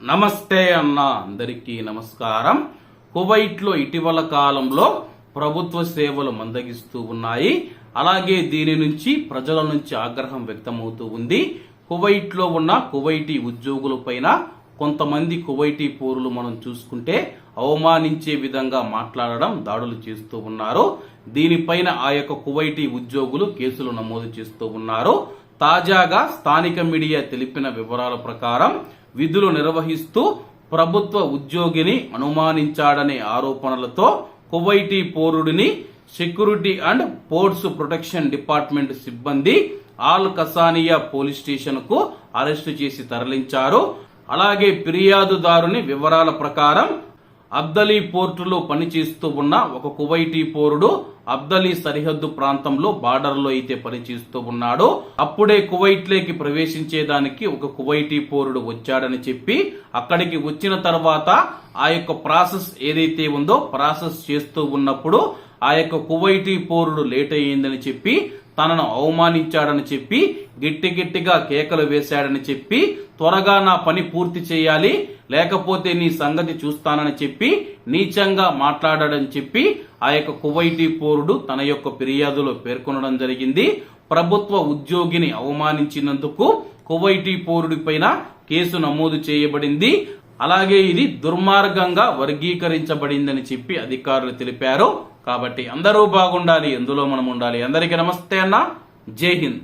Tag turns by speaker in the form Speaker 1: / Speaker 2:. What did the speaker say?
Speaker 1: నమస్తే అన్న అందరికీ నమస్కారం. కువైట్లో ఇటీవల కాలంలో ప్రభుత్వ సేవలు మందగిస్తూ ఉన్నాయి. అలాగే దీని నుంచి ప్రజల నుంచి ఆగ్రహం వ్యక్తమవుతూ ఉంది. కువైట్లో ఉన్న కువైటీ ఉద్యోగులపైన కొంతమంది కువైటీ పౌరులు మనం చూసుకుంటే అవమానించే విధంగా మాట్లాడడం దాడులు చేస్తూ ఉన్నారు. దీనిపైన ఆ యొక్క కువైటీ ఉద్యోగులు కేసులు నమోదు చేస్తూ ఉన్నారు. తాజాగా స్థానిక మీడియా తెలిపిన వివరాల ప్రకారం విధులు నిర్వహిస్తూ ప్రభుత్వ ఉద్యోగిని అనుమానించాడనే ఆరోపణలతో Kuwaiti పౌరుడిని security and ports protection department సిబ్బంది ఆల్ కసానియా పోలీస్ స్టేషన్కు అరెస్టు చేసి తరలించారు. అలాగే ఫిర్యాదుదారుని వివరాల ప్రకారం అబ్దలీ పోర్టులో పనిచేస్తూ ఉన్న ఒక కువైటీ పోరుడు అబ్దలీ సరిహద్దు ప్రాంతంలో బార్డర్లో అయితే పనిచేస్తూ ఉన్నాడు. అప్పుడే కువైట్లోకి ప్రవేశించేదానికి ఒక కువైటీ పోరుడు వచ్చాడని చెప్పి అక్కడికి వచ్చిన తర్వాత ఆ యొక్క ప్రాసెస్ ఏదైతే ఉందో ప్రాసెస్ చేస్తూ ఉన్నప్పుడు ఆ యొక్క కువైటీ పోరుడు లేట్ అయ్యిందని చెప్పి తనను అవమానించాడని చెప్పి గట్టి గట్టిగా కేకలు వేశాడని చెప్పి త్వరగా నా పని పూర్తి చేయాలి లేకపోతే నీ సంగతి చూస్తానని చెప్పి నీచంగా మాట్లాడాడని చెప్పి ఆ యొక్క కువైటీ పౌరుడు తన యొక్క ఫిర్యాదులో పేర్కొనడం జరిగింది. ప్రభుత్వ ఉద్యోగిని అవమానించినందుకు కువైటీ పౌరుడి పైన కేసు నమోదు చేయబడింది. అలాగే ఇది దుర్మార్గంగా వర్గీకరించబడిందని చెప్పి అధికారులు తెలిపారు. కాబట్టి అందరూ బాగుండాలి ఎందులో మనం ఉండాలి. అందరికీ నమస్తే అన్న. జై హింద్.